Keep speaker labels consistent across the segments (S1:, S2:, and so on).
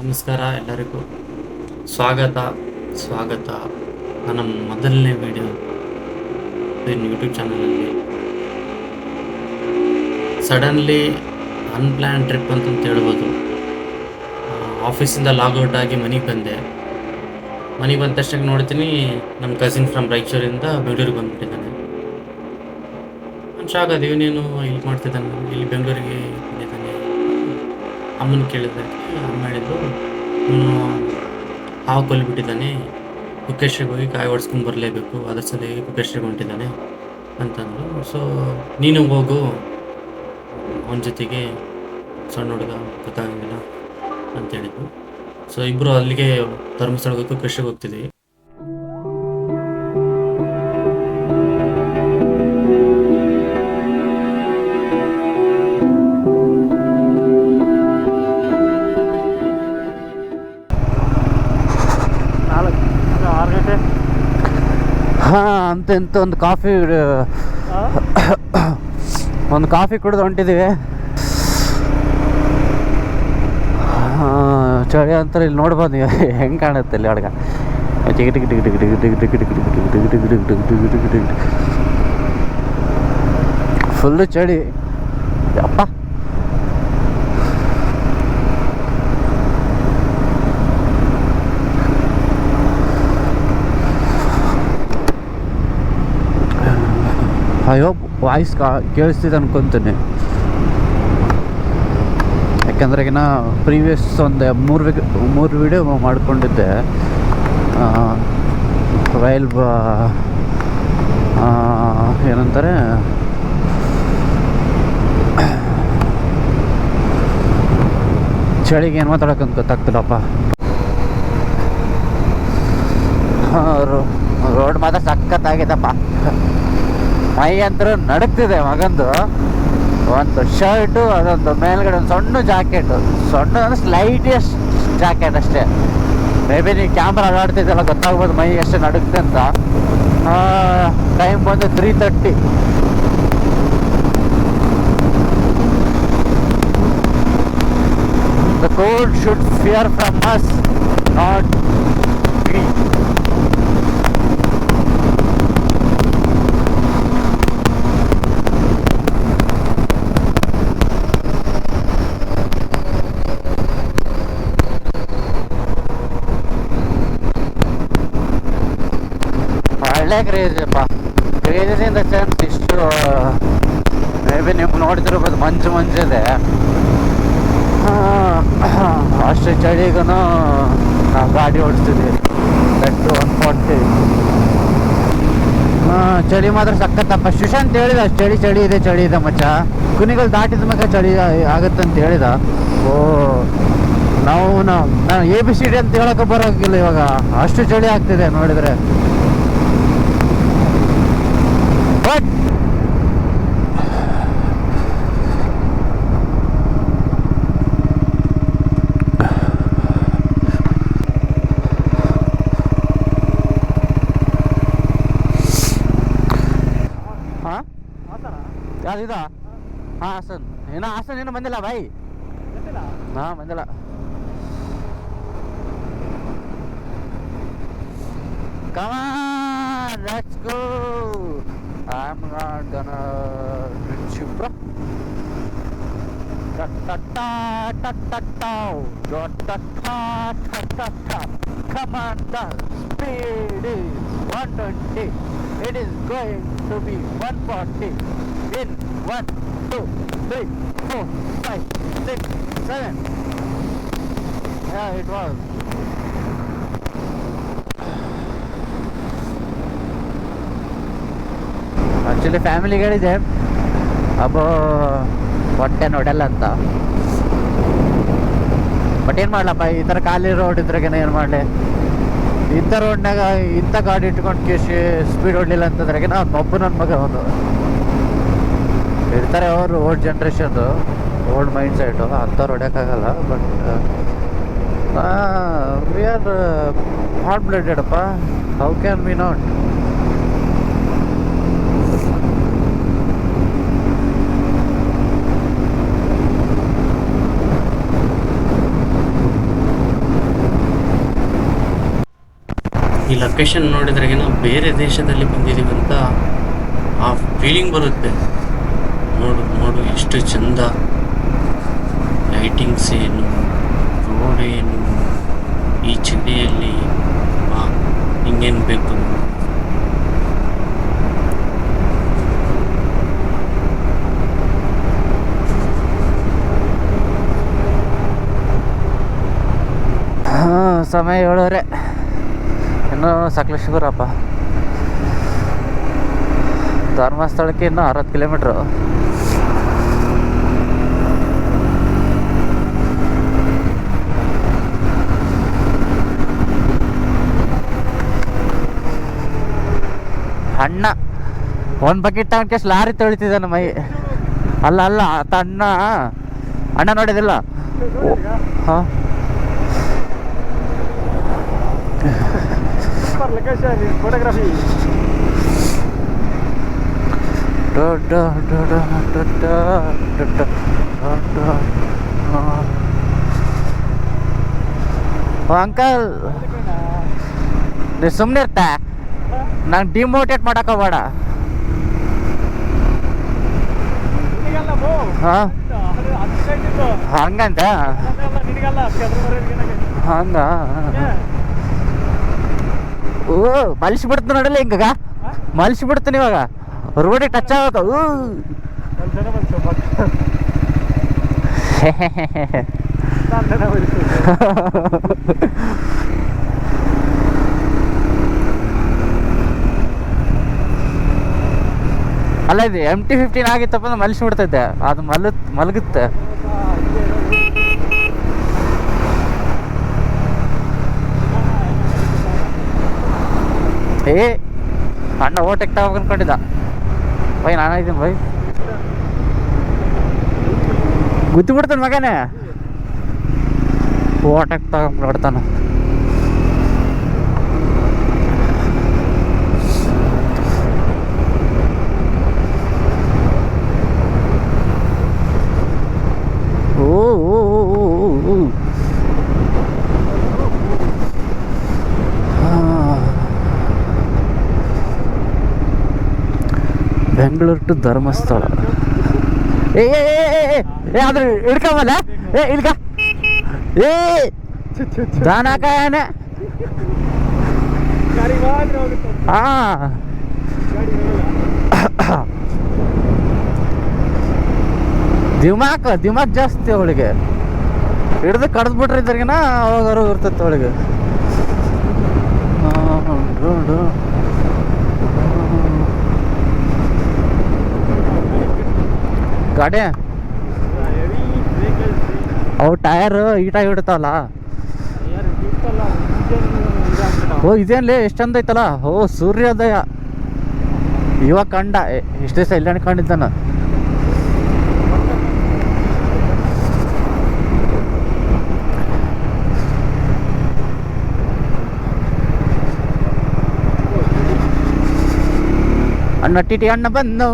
S1: ನಮಸ್ಕಾರ ಎಲ್ಲರಿಗೂ. ಸ್ವಾಗತ ಸ್ವಾಗತ. ನನ್ನ ಮೊದಲನೇ ವಿಡಿಯೋ ಇನ್ನು ಯೂಟ್ಯೂಬ್ ಚಾನಲಲ್ಲಿ ಸಡನ್ಲಿ ಅನ್ಪ್ಲ್ಯಾನ್ ಟ್ರಿಪ್ ಅಂತಂತ ಹೇಳ್ಬೋದು. ಆಫೀಸಿಂದ ಲಾಗೌಟ್ ಆಗಿ ಮನೆಗೆ ಬಂದೆ. ಮನೆಗೆ ಬಂದ ತಕ್ಷಣ ನೋಡ್ತೀನಿ ನಮ್ಮ ಕಸಿನ್ ಫ್ರಮ್ ರಾಯಚೂರಿಂದ ಬೆಂಗಳೂರಿಗೆ ಬಂದ್ಬಿಟ್ಟಿದ್ದಾನೆ. ನಾನು ಶಾಕ್ ಇವನೇನು ಇಲ್ಲಿ ಮಾಡ್ತಿದ್ದಾನೆ? ಇಲ್ಲಿ ಬೆಂಗಳೂರಿಗೆ ಅಮ್ಮನ ಕೇಳಿದ್ದಕ್ಕೆ ಅಮ್ಮ ಹೇಳಿದ್ರು ನೀನು ಹಾವು ಕೊಲ್ಬಿಟ್ಟಿದ್ದಾನೆ. ಕುಕ್ಕೇಶ್ರಿಗೆ ಹೋಗಿ ಕಾಯಿ ಹೊಡ್ಸ್ಕೊಂಡ್ ಬರಲೇಬೇಕು. ಅದ್ರ ಸಲುವಾಗಿ ಕುಕ್ಕೇಶ್ರಿಗೆ ಹೊಂಟಿದ್ದಾನೆ ಅಂತಂದರು. ಸೊ ನೀನು ಹೋಗು. ಅವನ ಜೊತೆಗೆ ಸಣ್ಣ ಹುಡುಗ ಗೊತ್ತಾಗಂಗಿಲ್ಲ ಅಂತ ಹೇಳಿದ್ರು. ಸೊ ಇಬ್ಬರು ಅಲ್ಲಿಗೆ ಧರ್ಮಸ್ಥಳಕ್ಕೆ ಕೃಷಿಗೆ ಹೋಗ್ತಿದ್ವಿ.
S2: ಹಾಂ ಅಂತ ಒಂದು ಕಾಫಿ ಒಂದು ಕಾಫಿ ಕುಡಿದು ಹೊಂಟಿದ್ದೀವಿ ಚಳಿ ಅಂತಾರೆ ಇಲ್ಲಿ ನೋಡ್ಬೋದು ನೀವು ಹೆಂಗೆ ಕಾಣುತ್ತೆ ಇಲ್ಲಿ ಒಳಗೆ ಫುಲ್ಲು ಚಳಿ ಟಿಕ್ ಅಯ್ಯೋ ವಾಯ್ಸ್ ಕಾ ಕೇಳಿಸ್ತಿದೆ ಅನ್ಕೊಂತೀನಿ ಯಾಕಂದ್ರೆ ಈಗ ನಾ ಪ್ರೀವಿಯಸ್ ಒಂದು ಮೂರು ವಿಕ್ ಮೂರು ವೀಡಿಯೋ ಮಾಡ್ಕೊಂಡಿದ್ದೆ. ಆ, ಏನಂತಾರೆ? ಚಳಿಗೆ ಏನು ಮಾತಾಡೋಕ್ಕಂತ ಗೊತ್ತಾಗ್ತಿಲ್ಲಪ್ಪ. ರೋಡ್ ಮಾತ್ರ ಸಖತ್ತಾಗಿದೆಪ್ಪ. ಮೈ ಅಂದ್ರೆ ನಡುಕ್ತಿದೆ ಮಗಂದು. ಒಂದು ಶರ್ಟು, ಅದೊಂದು ಮೇಲ್ಗಡೆ ಒಂದು ಸಣ್ಣ ಜಾಕೆಟು. ಸಣ್ಣ ಅಂದ್ರೆ ಸ್ಲೈಟೆಸ್ಟ್ ಜಾಕೆಟ್ ಅಷ್ಟೇ. ಮೇ ಬಿ ನೀವು ಕ್ಯಾಮ್ರಾ ಗೊತ್ತಾಗ್ಬೋದು ಮೈ ಎಷ್ಟು ನಡುಕ್ತೆ ಅಂತ. ಟೈಮ್ ಬಂದು three thirty the cold should fear from us not ಒಳ್ಳೆ ಕ್ರೇಜ್ ಅಪ್ಪ ಕ್ರೇಜಿಂದ ಚಾನ್ಸ್ ಇಷ್ಟು ಮೇ ಬಿ ನೀವು ನೋಡ್ತಿರ್ಬೋದು, ಮಂಜು ಮಂಜಿದೆ ಅಷ್ಟು ಚಳಿಗೂ ನಾವು ಗಾಡಿ ಓಡಿಸ್ತಿದ್ದೀವಿ ಬೆಟ್ಟು ಒನ್ ಫಾರ್ಟಿ. ಚಳಿ ಮಾತ್ರ ಸಖತ್ತಪ್ಪ. ಸುಶಾಂತ್ ಹೇಳಿದ, ಚಳಿ ಚಳಿ ಇದೆ ಚಳಿ ಇದೆ ಮಚ್ಚ. ಕುನಿಗಳು ದಾಟಿದ ಮೇಲೆ ಚಳಿ ಅಂತ ಹೇಳಿದ. ಓ, ನಾವು ನಾವು ಎ ಬಿ ಸಿ ಡಿ ಅಂತ ಹೇಳಕ್ಕೆ ಬರೋಕ್ಕಿಲ್ಲ ಇವಾಗ. ಅಷ್ಟು ಚಳಿ ಆಗ್ತಿದೆ ನೋಡಿದ್ರೆ. But
S3: ಯಾವ್ದು
S2: ಇದು? ಹಾಂ ಹಾಸನ್. ಏನೋ ಹಾಸನ್ ಏನು ಬಂದಿಲ್ಲ ಬಾಯ್. ಹಾಂ ಬಂದಿಲ್ಲ. Come on let's go I'm not gonna rinse you. Ta ta ta ta ta ta. Da, ta ta ta ta ta. Come on, the speed is 120. It is going to be 140 in 1, 2, 3, 4, 5, 6, 7. Yeah, it was. Actually ಫ್ಯಾಮಿಲಿಗಳಿದೆ ಅಬ್ಬೋ ಹೊಟ್ಟೆ ನೋಡಲ್ಲ ಅಂತ. But ಏನು ಮಾಡ್ಲಪ್ಪ, ಈ ಥರ ಖಾಲಿ road ಇದ್ರಾಗೇನೆ ಏನು ಮಾಡಲಿ? ಇಂಥ ರೋಡ್ನಾಗ ಇಂಥ ಗಾಡಿ ಇಟ್ಕೊಂಡು ಕೇಶಿ ಸ್ಪೀಡ್ ಹೊಡ್ಲಿಲ್ಲ ಅಂತಂದ್ರಾಗೆ ನಾವು ಒಬ್ಬ ನನ್ನ ಮಗ ಒಂದು ಇರ್ತಾರೆ ಅವರು ಓಲ್ಡ್ ಜನ್ರೇಷನ್ದು ಓಲ್ಡ್ ಮೈಂಡ್ ಸೆಟು ಅಂಥವ್ರು ಹೊಡ್ಯೋಕ್ಕಾಗಲ್ಲ ಬಟ್ ವಿ ಆರ್ ಹಾಟ್ ಬ್ಲಡೆಡಪ್ಪ ಹೌ ಕ್ಯಾನ್ ವಿ ನಾಟ್
S1: ಈ ಲೊಕೇಶನ್ ನೋಡಿದ್ರೆ ಏನೋ ಬೇರೆ ದೇಶದಲ್ಲಿ ಬಂದಿದ್ದೀವಿ ಅಂತ ಆ ಫೀಲಿಂಗ್ ಬರುತ್ತೆ. ನೋಡು ನೋಡು ಎಷ್ಟು ಚಂದ ಲೈಟಿಂಗ್ಸ್ ಏನು ರೋಡ್ ಏನು, ಈ ಚಳಿಯಲ್ಲಿ ಹಿಂಗೇನು ಬೇಕು?
S2: ಸಮಯ ಏಳುವರೆ ಇನ್ನೂ ಸಕಲೇಶ್ವರಪ್ಪ ಧರ್ಮಸ್ಥಳಕ್ಕೆ ಇನ್ನೂ ಅರವತ್ತು ಕಿಲೋಮೀಟ್ರು. ಅಣ್ಣ, ಒಂದು ಬಕೆಟ್ ತಗೊಂಡ್ಕೆಸ್ ಲಾರಿ ತೊಳಿತಿದ್ದಾನೆ ಮೈ. ಅಲ್ಲ ಅಲ್ಲ ಅಣ್ಣ. ಅಣ್ಣ ನೋಡಿದಿಲ್ಲ? ಹಾಂ?
S3: ಸೂಪರ್ ಲೊಕೇಶನ್ ಫೋಟೋಗ್ರಫಿ
S2: ಅಂಕಲ್ ನೀ ಸುಮ್ಮನೆ ಇರ್ತ? ನಂಗೆ ಡಿಮೋಟಿವೇಟ್ ಮಾಡಕ್ ಹೋಗ್ಬೇಡ. ಹಂಗಂತ? ಹಂಗ? ಓ, ಮಲ್ಸಿಬಿಡ್ತು ನೋಡಲ್ಲ ಹಿಂಗ ಬಿಡ್ತಾನೆ ಇವಾಗ ರೋಡಿ ಟಚ್
S3: ಬರೀತು
S2: ಅಲ್ಲ, ಇದು ಎಂ ಟಿ ಫಿಫ್ಟೀನ್ ಆಗಿತ್ತಪ್ಪ ಅಂದ್ರೆ ಮಲ್ಸಿ ಬಿಡ್ತೈತೆ ಅದು ಮಲ ಮಲಗುತ್ತೆ. ಏ, ಅಣ್ಣ ಓಟೆಕ್ ತಗೋಬೇಕು ಅನ್ಕೊಂಡಿದ್ದ. ಬೈ, ನಾನು ಇದ್ದೀನಿ ಬೈ. ಗುದ್ದಿ ಬಿಡ್ತಾನೆ ಮಗನೇ. ಓಟೆಕ್ ತಗೊಂಡ್ ನೋಡ್ತಾನ ಓ ಓ ಓ, ಓ, ಓ, ಓ. ಹಾ. ಬೆಂಗಳೂರು ಟು ಧರ್ಮಸ್ಥಳ ಏ ಏ ಅದ್ರ ಹಿಡ್ಕೊಂಬಲ್ಲ ಏ ಇಲ್ಕ ಏ ದಾನ ಕಾಯನೆ
S3: ಗಾಡಿ ಮಾತ್ರ ಹೋಗುತ್ತೆ
S2: ಹಾ ದಿಮಾಕ್ ದಿಮಾಕ್ ಜಾಸ್ತಿ ಅವಳಿಗೆ. ಹಿಡ್ದು ಕಡ್ದು ಬಿಟ್ರೆ ಅವಾಗ ಅವಾಗ ಇರ್ತೈತೆ ಅವಳಿಗೆ. ಗಾಡಿ? ಅವು ಟಯರ್ ಈಟಾಗಿ
S3: ಇಂಜನ್
S2: ಓ, ಇದೇನ್ಲೇ, ಎಷ್ಟು ಚಂದ ಐತಲ್ಲ? ಓ, ಸೂರ್ಯೋದಯ. ಇವಾಗ ಕಂಡ ಎಷ್ಟು ದಿವಸ ಇಲ್ಲ ಕಂಡಿದ್ದಾನ? ಅಣ್ಣ, ಟಿ ಟಿ ಅಣ್ಣ ಬಂದು.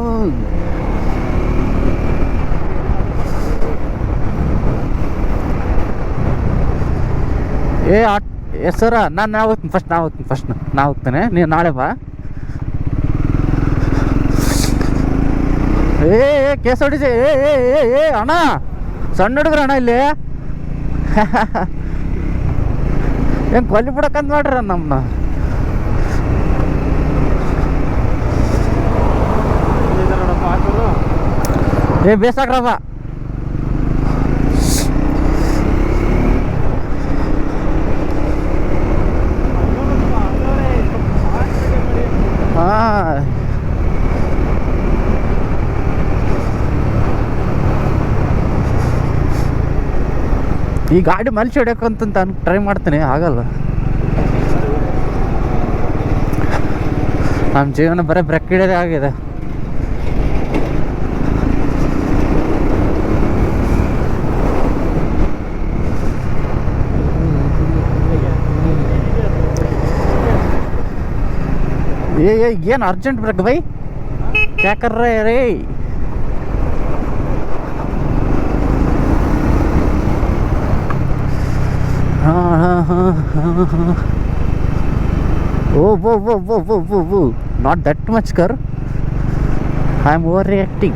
S2: ಏ ಆಟ್ ಏ, ಸರ, ನಾನು ನಾ ಹೋಗ್ತೀನಿ ಫಸ್ಟ್ ನಾ ಹೋಗ್ತೀನಿ ಫಸ್ಟ್ ನಾ ಹೋಗ್ತೇನೆ. ನೀನು ನಾಳೆ ಬಾ. ಏ ಕೇಸ್ ಹೊಡಿಸಿ ಏ ಏ ಏ ಏ, ಅಣ್ಣ, ಸಣ್ಣ ಹುಡುಗ್ರ ಅಣ್ಣ ಇಲ್ಲಿ. ಏನು ಕೊಲ್ಲಿ ಬಿಡಕ್ಕಂತ ಮಾಡ್ರ ನಮ್ಮನ್ನ ಏ ಬೇಸಾಕ್ರವ
S3: ನೋಡಪ್ಪ ಅದವರೇ ಹಾಕ್ಬಿಡಿ ಮಾಡಿ
S2: ಹಾಂ ಈ ಗಾಡಿ ಮನುಷ್ಯ ಹೊಡ್ಯಕ್ಕಂತ ಟ್ರೈ ಮಾಡ್ತೀನಿ, ಆಗಲ್ಲ. ನಮ್ಮ ಜೀವನ ಬರೀ ಬ್ರೆಕ್ ಹಿಡಿಯೋದೇ ಆಗಿದೆ. ಏ ಏನು ಅರ್ಜೆಂಟ್ ಬ್ರೇಕ್ ಬೈ? ಯಾಕರ್ರೆ ರೇ. Oh, whoa, whoa, whoa, whoa, whoa, whoa. Not that much, car. I'm overreacting.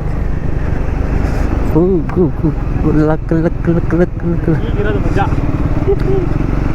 S2: Ooh, ooh, ooh. Luck, luck, luck,
S3: luck, luck.